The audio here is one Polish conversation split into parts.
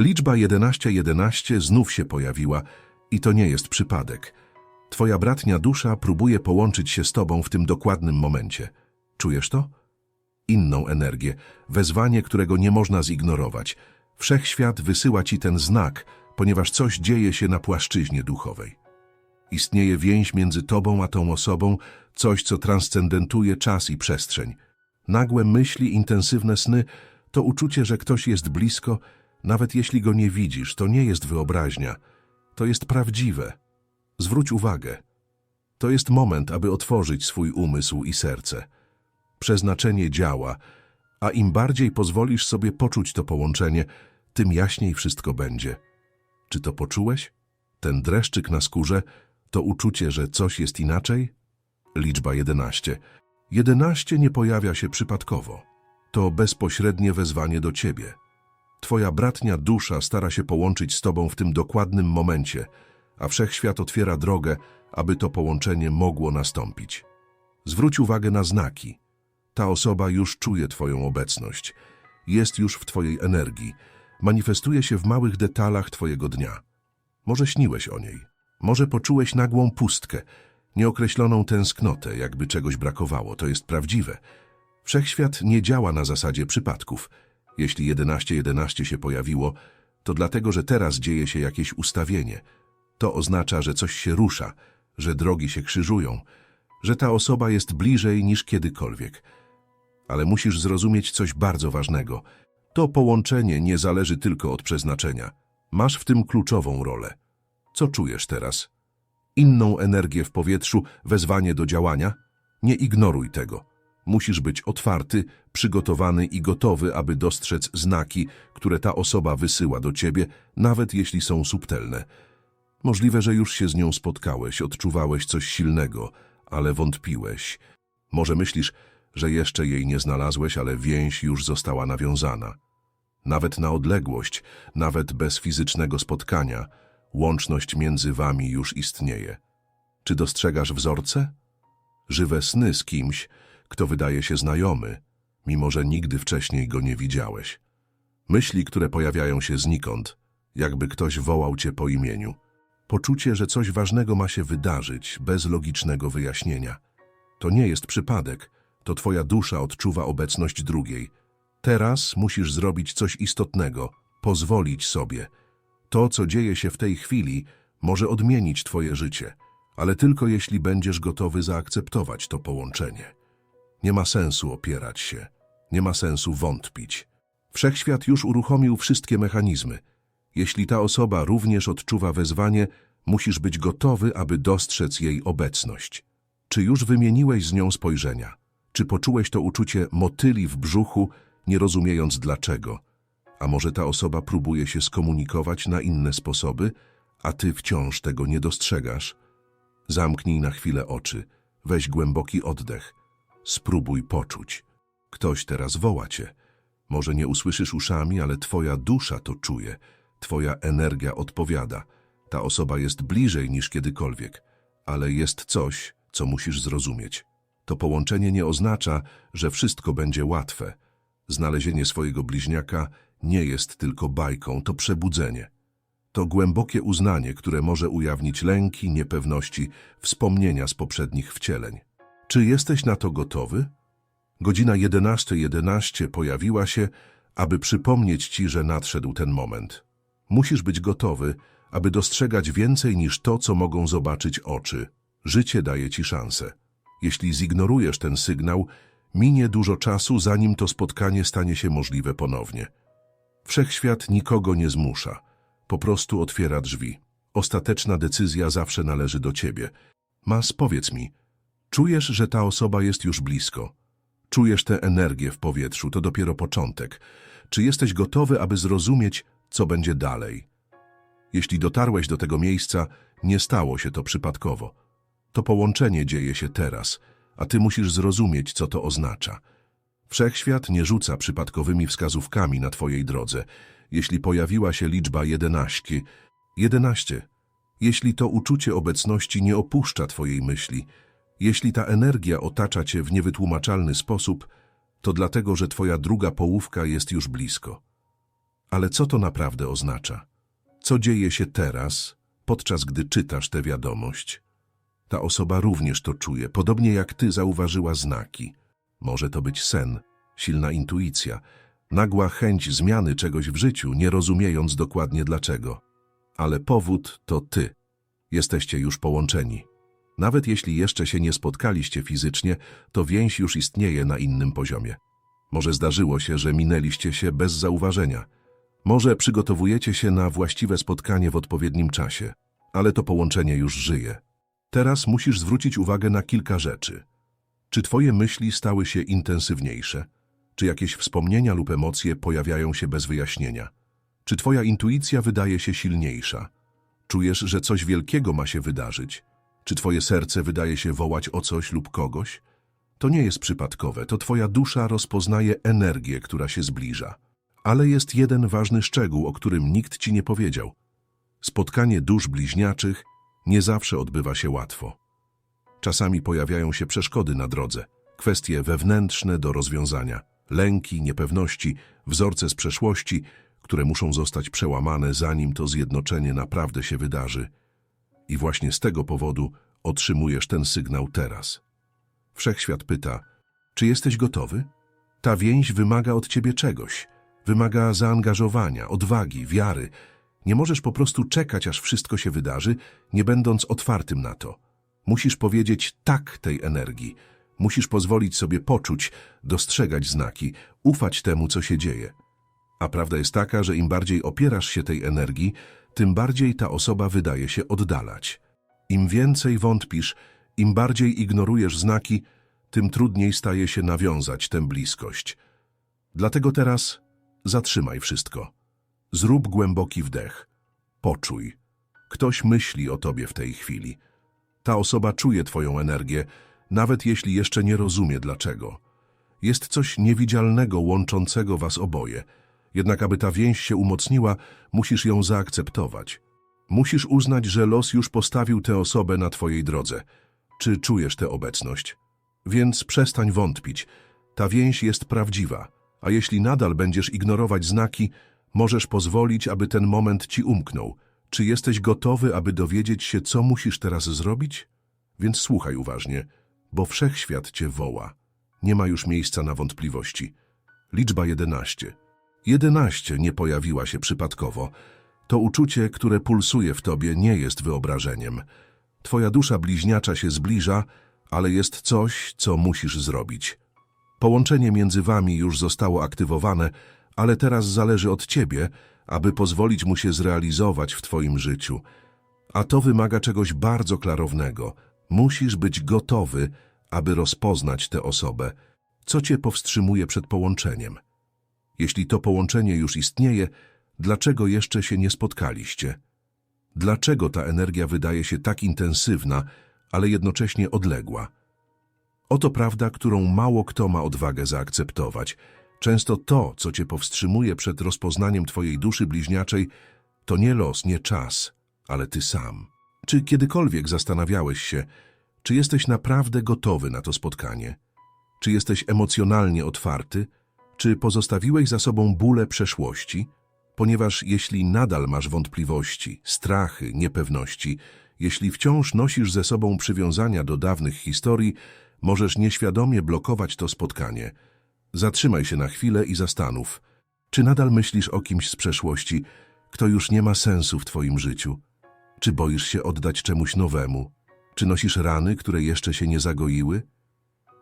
Liczba 1111 znów się pojawiła i to nie jest przypadek. Twoja bratnia dusza próbuje połączyć się z tobą w tym dokładnym momencie. Czujesz to? Inną energię, wezwanie, którego nie można zignorować. Wszechświat wysyła ci ten znak, ponieważ coś dzieje się na płaszczyźnie duchowej. Istnieje więź między tobą a tą osobą, coś, co transcendentuje czas i przestrzeń. Nagłe myśli, intensywne sny to uczucie, że ktoś jest blisko, nawet jeśli go nie widzisz, to nie jest wyobraźnia, to jest prawdziwe. Zwróć uwagę. To jest moment, aby otworzyć swój umysł i serce. Przeznaczenie działa, a im bardziej pozwolisz sobie poczuć to połączenie, tym jaśniej wszystko będzie. Czy to poczułeś? Ten dreszczyk na skórze to uczucie, że coś jest inaczej? Liczba 11. 11 nie pojawia się przypadkowo. To bezpośrednie wezwanie do ciebie. Twoja bratnia dusza stara się połączyć z tobą w tym dokładnym momencie, a wszechświat otwiera drogę, aby to połączenie mogło nastąpić. Zwróć uwagę na znaki. Ta osoba już czuje twoją obecność. Jest już w twojej energii. Manifestuje się w małych detalach twojego dnia. Może śniłeś o niej. Może poczułeś nagłą pustkę, nieokreśloną tęsknotę, jakby czegoś brakowało. To jest prawdziwe. Wszechświat nie działa na zasadzie przypadków. Jeśli 11-11 się pojawiło, to dlatego, że teraz dzieje się jakieś ustawienie. To oznacza, że coś się rusza, że drogi się krzyżują, że ta osoba jest bliżej niż kiedykolwiek. Ale musisz zrozumieć coś bardzo ważnego. To połączenie nie zależy tylko od przeznaczenia. Masz w tym kluczową rolę. Co czujesz teraz? Inną energię w powietrzu, wezwanie do działania? Nie ignoruj tego. Musisz być otwarty, przygotowany i gotowy, aby dostrzec znaki, które ta osoba wysyła do ciebie, nawet jeśli są subtelne. Możliwe, że już się z nią spotkałeś, odczuwałeś coś silnego, ale wątpiłeś. Może myślisz, że jeszcze jej nie znalazłeś, ale więź już została nawiązana. Nawet na odległość, nawet bez fizycznego spotkania, łączność między wami już istnieje. Czy dostrzegasz wzorce? Żywe sny z kimś, kto wydaje się znajomy, mimo że nigdy wcześniej go nie widziałeś. Myśli, które pojawiają się znikąd, jakby ktoś wołał cię po imieniu. Poczucie, że coś ważnego ma się wydarzyć, bez logicznego wyjaśnienia. To nie jest przypadek, to twoja dusza odczuwa obecność drugiej. Teraz musisz zrobić coś istotnego, pozwolić sobie. To, co dzieje się w tej chwili, może odmienić twoje życie, ale tylko jeśli będziesz gotowy zaakceptować to połączenie. Nie ma sensu opierać się, nie ma sensu wątpić. Wszechświat już uruchomił wszystkie mechanizmy. Jeśli ta osoba również odczuwa wezwanie, musisz być gotowy, aby dostrzec jej obecność. Czy już wymieniłeś z nią spojrzenia? Czy poczułeś to uczucie motyli w brzuchu, nie rozumiejąc dlaczego? A może ta osoba próbuje się skomunikować na inne sposoby, a ty wciąż tego nie dostrzegasz? Zamknij na chwilę oczy, weź głęboki oddech. Spróbuj poczuć. Ktoś teraz woła cię. Może nie usłyszysz uszami, ale twoja dusza to czuje. Twoja energia odpowiada. Ta osoba jest bliżej niż kiedykolwiek, ale jest coś, co musisz zrozumieć. To połączenie nie oznacza, że wszystko będzie łatwe. Znalezienie swojego bliźniaka nie jest tylko bajką, to przebudzenie. To głębokie uznanie, które może ujawnić lęki, niepewności, wspomnienia z poprzednich wcieleń. Czy jesteś na to gotowy? Godzina 11.11 11 pojawiła się, aby przypomnieć ci, że nadszedł ten moment. Musisz być gotowy, aby dostrzegać więcej niż to, co mogą zobaczyć oczy. Życie daje ci szansę. Jeśli zignorujesz ten sygnał, minie dużo czasu, zanim to spotkanie stanie się możliwe ponownie. Wszechświat nikogo nie zmusza. Po prostu otwiera drzwi. Ostateczna decyzja zawsze należy do ciebie. Mas, powiedz mi, czujesz, że ta osoba jest już blisko? Czujesz tę energię w powietrzu, to dopiero początek. Czy jesteś gotowy, aby zrozumieć, co będzie dalej? Jeśli dotarłeś do tego miejsca, nie stało się to przypadkowo. To połączenie dzieje się teraz, a ty musisz zrozumieć, co to oznacza. Wszechświat nie rzuca przypadkowymi wskazówkami na twojej drodze. Jeśli pojawiła się liczba 11, 11, jeśli to uczucie obecności nie opuszcza twojej myśli, jeśli ta energia otacza cię w niewytłumaczalny sposób, to dlatego, że twoja druga połówka jest już blisko. Ale co to naprawdę oznacza? Co dzieje się teraz, podczas gdy czytasz tę wiadomość? Ta osoba również to czuje, podobnie jak ty zauważyła znaki. Może to być sen, silna intuicja, nagła chęć zmiany czegoś w życiu, nie rozumiejąc dokładnie dlaczego. Ale powód to ty. Jesteście już połączeni. Nawet jeśli jeszcze się nie spotkaliście fizycznie, to więź już istnieje na innym poziomie. Może zdarzyło się, że minęliście się bez zauważenia. Może przygotowujecie się na właściwe spotkanie w odpowiednim czasie, ale to połączenie już żyje. Teraz musisz zwrócić uwagę na kilka rzeczy. Czy twoje myśli stały się intensywniejsze? Czy jakieś wspomnienia lub emocje pojawiają się bez wyjaśnienia? Czy twoja intuicja wydaje się silniejsza? Czujesz, że coś wielkiego ma się wydarzyć? Czy twoje serce wydaje się wołać o coś lub kogoś? To nie jest przypadkowe, to twoja dusza rozpoznaje energię, która się zbliża. Ale jest jeden ważny szczegół, o którym nikt ci nie powiedział. Spotkanie dusz bliźniaczych nie zawsze odbywa się łatwo. Czasami pojawiają się przeszkody na drodze, kwestie wewnętrzne do rozwiązania, lęki, niepewności, wzorce z przeszłości, które muszą zostać przełamane, zanim to zjednoczenie naprawdę się wydarzy. I właśnie z tego powodu otrzymujesz ten sygnał teraz. Wszechświat pyta, czy jesteś gotowy? Ta więź wymaga od ciebie czegoś. Wymaga zaangażowania, odwagi, wiary. Nie możesz po prostu czekać, aż wszystko się wydarzy, nie będąc otwartym na to. Musisz powiedzieć tak tej energii. Musisz pozwolić sobie poczuć, dostrzegać znaki, ufać temu, co się dzieje. A prawda jest taka, że im bardziej opierasz się tej energii, tym bardziej ta osoba wydaje się oddalać. Im więcej wątpisz, im bardziej ignorujesz znaki, tym trudniej staje się nawiązać tę bliskość. Dlatego teraz zatrzymaj wszystko. Zrób głęboki wdech. Poczuj. Ktoś myśli o tobie w tej chwili. Ta osoba czuje twoją energię, nawet jeśli jeszcze nie rozumie dlaczego. Jest coś niewidzialnego łączącego was oboje. Jednak aby ta więź się umocniła, musisz ją zaakceptować. Musisz uznać, że los już postawił tę osobę na twojej drodze. Czy czujesz tę obecność? Więc przestań wątpić. Ta więź jest prawdziwa, a jeśli nadal będziesz ignorować znaki, możesz pozwolić, aby ten moment ci umknął. Czy jesteś gotowy, aby dowiedzieć się, co musisz teraz zrobić? Więc słuchaj uważnie, bo wszechświat cię woła. Nie ma już miejsca na wątpliwości. Liczba jedenaście. Jedenaście nie pojawiła się przypadkowo. To uczucie, które pulsuje w tobie, nie jest wyobrażeniem. Twoja dusza bliźniacza się zbliża, ale jest coś, co musisz zrobić. Połączenie między wami już zostało aktywowane, ale teraz zależy od ciebie, aby pozwolić mu się zrealizować w twoim życiu. A to wymaga czegoś bardzo klarownego. Musisz być gotowy, aby rozpoznać tę osobę. Co cię powstrzymuje przed połączeniem? Jeśli to połączenie już istnieje, dlaczego jeszcze się nie spotkaliście? Dlaczego ta energia wydaje się tak intensywna, ale jednocześnie odległa? Oto prawda, którą mało kto ma odwagę zaakceptować. Często to, co cię powstrzymuje przed rozpoznaniem twojej duszy bliźniaczej, to nie los, nie czas, ale ty sam. Czy kiedykolwiek zastanawiałeś się, czy jesteś naprawdę gotowy na to spotkanie? Czy jesteś emocjonalnie otwarty? Czy pozostawiłeś za sobą bóle przeszłości? Ponieważ jeśli nadal masz wątpliwości, strachy, niepewności, jeśli wciąż nosisz ze sobą przywiązania do dawnych historii, możesz nieświadomie blokować to spotkanie. Zatrzymaj się na chwilę i zastanów, czy nadal myślisz o kimś z przeszłości, kto już nie ma sensu w twoim życiu? Czy boisz się oddać czemuś nowemu? Czy nosisz rany, które jeszcze się nie zagoiły?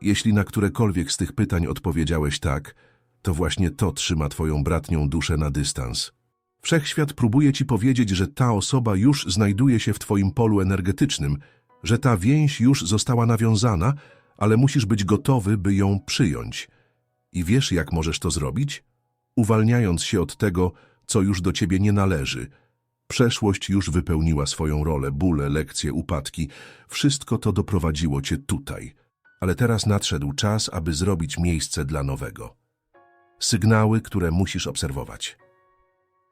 Jeśli na którekolwiek z tych pytań odpowiedziałeś tak, to właśnie to trzyma twoją bratnią duszę na dystans. Wszechświat próbuje ci powiedzieć, że ta osoba już znajduje się w twoim polu energetycznym, że ta więź już została nawiązana, ale musisz być gotowy, by ją przyjąć. I wiesz, jak możesz to zrobić? Uwalniając się od tego, co już do ciebie nie należy. Przeszłość już wypełniła swoją rolę, bóle, lekcje, upadki. Wszystko to doprowadziło cię tutaj. Ale teraz nadszedł czas, aby zrobić miejsce dla nowego. Sygnały, które musisz obserwować.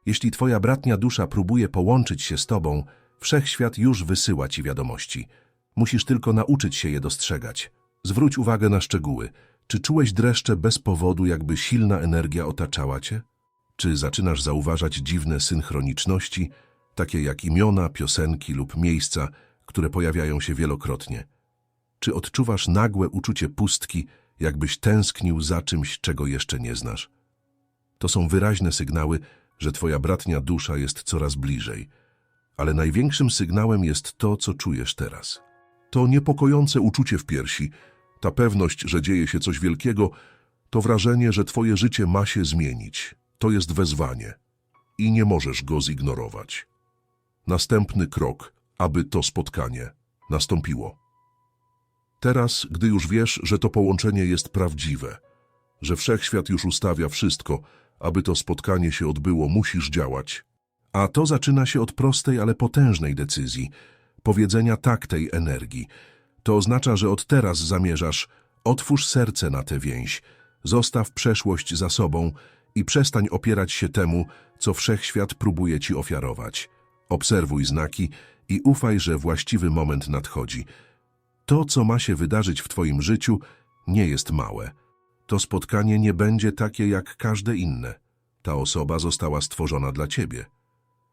Jeśli twoja bratnia dusza próbuje połączyć się z tobą, wszechświat już wysyła ci wiadomości. Musisz tylko nauczyć się je dostrzegać. Zwróć uwagę na szczegóły. Czy czułeś dreszcze bez powodu, jakby silna energia otaczała cię? Czy zaczynasz zauważać dziwne synchroniczności, takie jak imiona, piosenki lub miejsca, które pojawiają się wielokrotnie? Czy odczuwasz nagłe uczucie pustki, jakbyś tęsknił za czymś, czego jeszcze nie znasz? To są wyraźne sygnały, że twoja bratnia dusza jest coraz bliżej. Ale największym sygnałem jest to, co czujesz teraz. To niepokojące uczucie w piersi, ta pewność, że dzieje się coś wielkiego, to wrażenie, że twoje życie ma się zmienić. To jest wezwanie i nie możesz go zignorować. Następny krok, aby to spotkanie nastąpiło. Teraz, gdy już wiesz, że to połączenie jest prawdziwe, że wszechświat już ustawia wszystko, aby to spotkanie się odbyło, musisz działać. A to zaczyna się od prostej, ale potężnej decyzji powiedzenia tak tej energii. To oznacza, że od teraz zamierzasz otwórz serce na tę więź, zostaw przeszłość za sobą i przestań opierać się temu, co wszechświat próbuje ci ofiarować. Obserwuj znaki i ufaj, że właściwy moment nadchodzi. To, co ma się wydarzyć w twoim życiu, nie jest małe. To spotkanie nie będzie takie jak każde inne. Ta osoba została stworzona dla ciebie.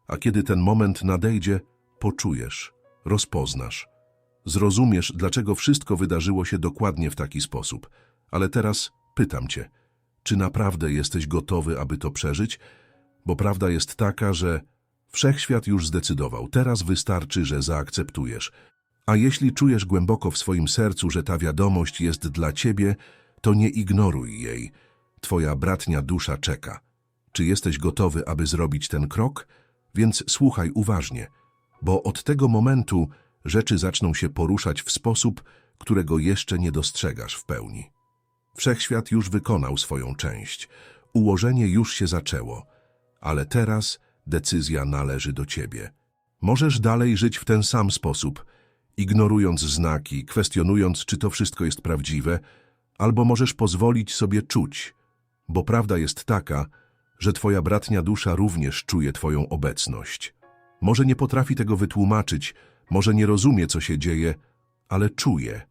A kiedy ten moment nadejdzie, poczujesz, rozpoznasz. Zrozumiesz, dlaczego wszystko wydarzyło się dokładnie w taki sposób. Ale teraz pytam cię, czy naprawdę jesteś gotowy, aby to przeżyć? Bo prawda jest taka, że wszechświat już zdecydował. Teraz wystarczy, że zaakceptujesz. A jeśli czujesz głęboko w swoim sercu, że ta wiadomość jest dla ciebie, to nie ignoruj jej. Twoja bratnia dusza czeka. Czy jesteś gotowy, aby zrobić ten krok? Więc słuchaj uważnie, bo od tego momentu rzeczy zaczną się poruszać w sposób, którego jeszcze nie dostrzegasz w pełni. Wszechświat już wykonał swoją część, ułożenie już się zaczęło, ale teraz decyzja należy do ciebie. Możesz dalej żyć w ten sam sposób, ignorując znaki, kwestionując, czy to wszystko jest prawdziwe, albo możesz pozwolić sobie czuć, bo prawda jest taka, że twoja bratnia dusza również czuje twoją obecność. Może nie potrafi tego wytłumaczyć, może nie rozumie, co się dzieje, ale czuje.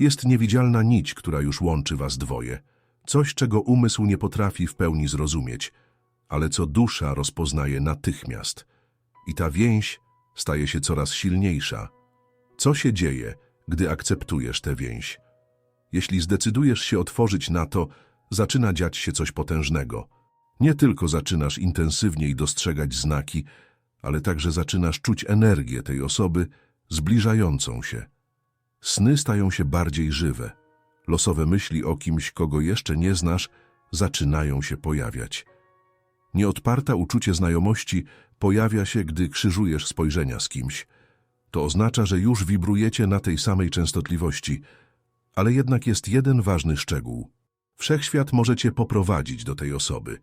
Jest niewidzialna nić, która już łączy was dwoje. Coś, czego umysł nie potrafi w pełni zrozumieć, ale co dusza rozpoznaje natychmiast. I ta więź staje się coraz silniejsza. Co się dzieje, gdy akceptujesz tę więź? Jeśli zdecydujesz się otworzyć na to, zaczyna dziać się coś potężnego. Nie tylko zaczynasz intensywniej dostrzegać znaki, ale także zaczynasz czuć energię tej osoby zbliżającą się. Sny stają się bardziej żywe. Losowe myśli o kimś, kogo jeszcze nie znasz, zaczynają się pojawiać. Nieodparta uczucie znajomości pojawia się, gdy krzyżujesz spojrzenia z kimś. To oznacza, że już wibrujecie na tej samej częstotliwości, ale jednak jest jeden ważny szczegół. Wszechświat może cię poprowadzić do tej osoby,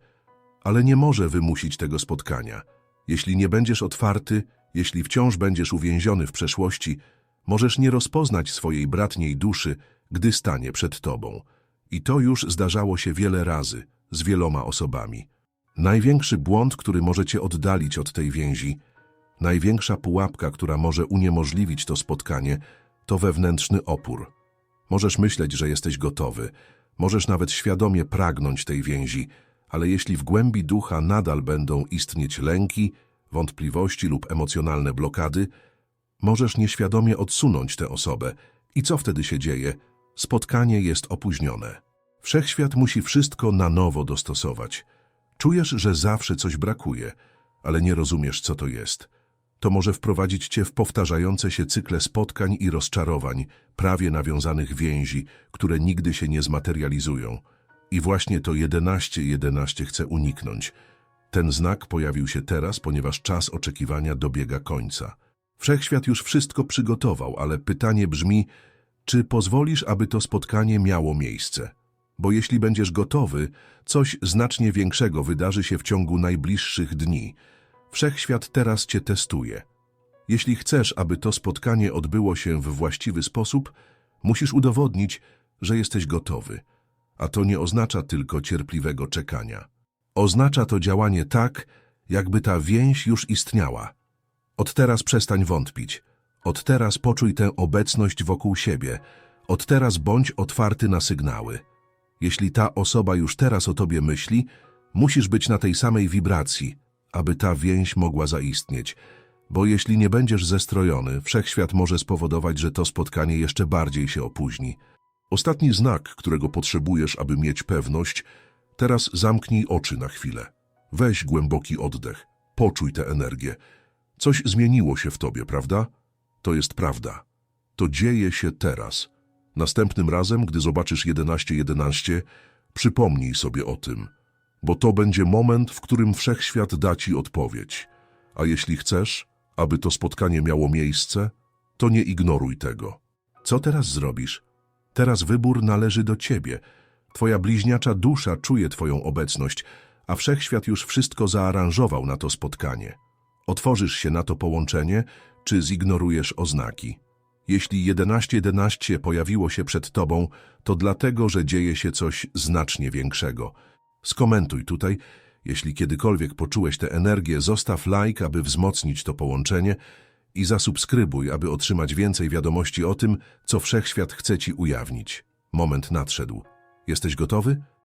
ale nie może wymusić tego spotkania. Jeśli nie będziesz otwarty, jeśli wciąż będziesz uwięziony w przeszłości, możesz nie rozpoznać swojej bratniej duszy, gdy stanie przed tobą. I to już zdarzało się wiele razy, z wieloma osobami. Największy błąd, który może cię oddalić od tej więzi, największa pułapka, która może uniemożliwić to spotkanie, to wewnętrzny opór. Możesz myśleć, że jesteś gotowy, możesz nawet świadomie pragnąć tej więzi, ale jeśli w głębi ducha nadal będą istnieć lęki, wątpliwości lub emocjonalne blokady, możesz nieświadomie odsunąć tę osobę. I co wtedy się dzieje? Spotkanie jest opóźnione. Wszechświat musi wszystko na nowo dostosować. Czujesz, że zawsze coś brakuje, ale nie rozumiesz, co to jest. To może wprowadzić cię w powtarzające się cykle spotkań i rozczarowań, prawie nawiązanych więzi, które nigdy się nie zmaterializują. I właśnie to 11-11 chce uniknąć. Ten znak pojawił się teraz, ponieważ czas oczekiwania dobiega końca. Wszechświat już wszystko przygotował, ale pytanie brzmi, czy pozwolisz, aby to spotkanie miało miejsce? Bo jeśli będziesz gotowy, coś znacznie większego wydarzy się w ciągu najbliższych dni. Wszechświat teraz cię testuje. Jeśli chcesz, aby to spotkanie odbyło się w właściwy sposób, musisz udowodnić, że jesteś gotowy. A to nie oznacza tylko cierpliwego czekania. Oznacza to działanie tak, jakby ta więź już istniała. Od teraz przestań wątpić. Od teraz poczuj tę obecność wokół siebie. Od teraz bądź otwarty na sygnały. Jeśli ta osoba już teraz o tobie myśli, Musisz być na tej samej wibracji, aby ta więź mogła zaistnieć, bo jeśli nie będziesz zestrojony, wszechświat może spowodować, że to spotkanie jeszcze bardziej się opóźni. Ostatni znak, którego potrzebujesz, aby mieć pewność, teraz zamknij oczy na chwilę. Weź głęboki oddech, poczuj tę energię. Coś zmieniło się w tobie, prawda? To jest prawda. To dzieje się teraz. Następnym razem, gdy zobaczysz 11.11, przypomnij sobie o tym, bo to będzie moment, w którym wszechświat da ci odpowiedź. A jeśli chcesz, aby to spotkanie miało miejsce, to nie ignoruj tego. Co teraz zrobisz? Teraz wybór należy do ciebie. Twoja bliźniacza dusza czuje twoją obecność, a wszechświat już wszystko zaaranżował na to spotkanie. Otworzysz się na to połączenie, czy zignorujesz oznaki? Jeśli 1111 pojawiło się przed tobą, to dlatego, że dzieje się coś znacznie większego. Skomentuj tutaj. Jeśli kiedykolwiek poczułeś tę energię, zostaw like, aby wzmocnić to połączenie i zasubskrybuj, aby otrzymać więcej wiadomości o tym, co Wszechświat chce ci ujawnić. Moment nadszedł. Jesteś gotowy?